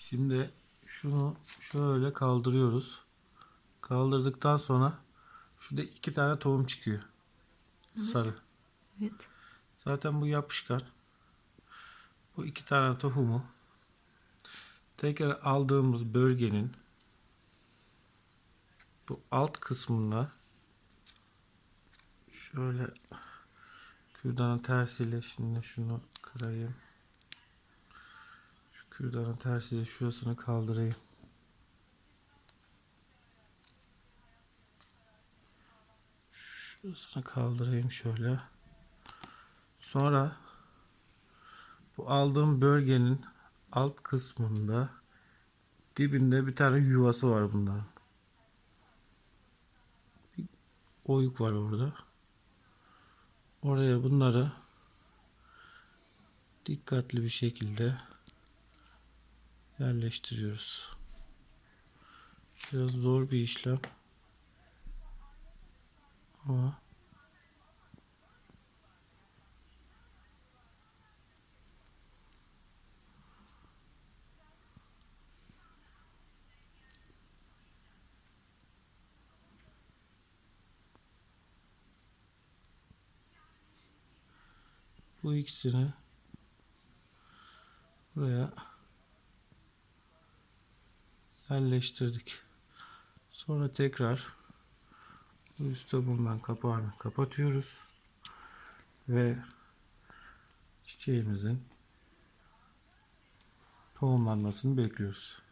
Şimdi şunu şöyle kaldırıyoruz. Kaldırdıktan sonra şurada iki tane tohum çıkıyor. Sarı. Evet. Zaten bu yapışkan. Bu iki tane tohumu tekrar aldığımız bölgenin bu alt kısmına şöyle kürdanın tersiyle şimdi şunu kırayım. Şu kürdanın tersiyle şurasını kaldırayım. Şurasını kaldırayım şöyle. Sonra bu aldığım bölgenin alt kısmında dibinde bir tane yuvası var bunların. Bir oyuk var orada. Oraya bunları dikkatli bir şekilde yerleştiriyoruz. Biraz zor bir işlem. Ama bu ikisini buraya yerleştirdik. Sonra tekrar bu üstte bulunan kapağını kapatıyoruz ve çiçeğimizin tohumlanmasını bekliyoruz.